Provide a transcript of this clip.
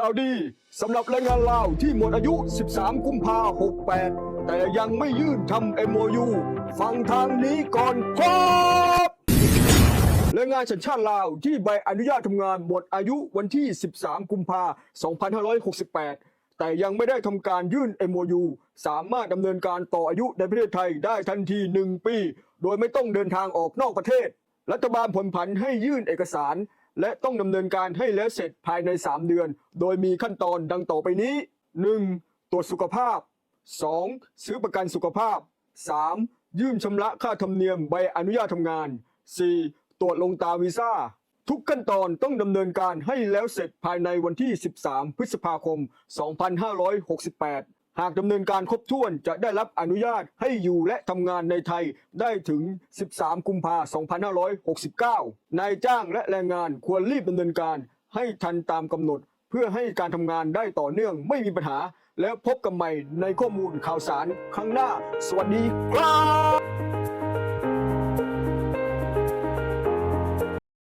ข่าวดีสำหรับแรงงานลาวที่หมดอายุ 13 กุมภา68 แต่ยังไม่ยื่นทำ MOU ฟังทางนี้ก่อนครับแรงงานสัญชาติลาวที่ใบอนุญาตทำงานหมดอายุวันที่ 13 กุมภา2568 แต่ยังไม่ได้ทำการยื่น MOU สามารถดำเนินการต่ออายุในประเทศไทยได้ทันที 1 ปี โดยไม่ต้องเดินทางออกนอกประเทศ รัฐบาลผ่อนผันให้ยื่นเอกสาร และต้องดำเนินการให้แล้วเสร็จภายใน 3 เดือน โดยมีขั้นตอนดังต่อไปนี้ 1. ตรวจสุขภาพ 2. ซื้อประกันสุขภาพ 3. ยื่นชำระค่าธรรมเนียมใบอนุญาตทำงาน 4. ตรวจลงตาวีซ่า ทุกขั้นตอนต้องดำเนินการให้แล้วเสร็จภายในวันที่ 13 พฤษภาคม 2568 หากดำเนินการครบถ้วนจะได้รับอนุญาตให้อยู่และทำงานในไทยได้ถึง 13 กุมภาพันธ์2569 นายจ้างและแรงงานควรรีบดำเนินการให้ทันตามกำหนด เพื่อให้การทำงานได้ต่อเนื่องไม่มีปัญหา แล้วพบกันใหม่ในข้อมูลข่าวสารครั้งหน้า สวัสดีครับ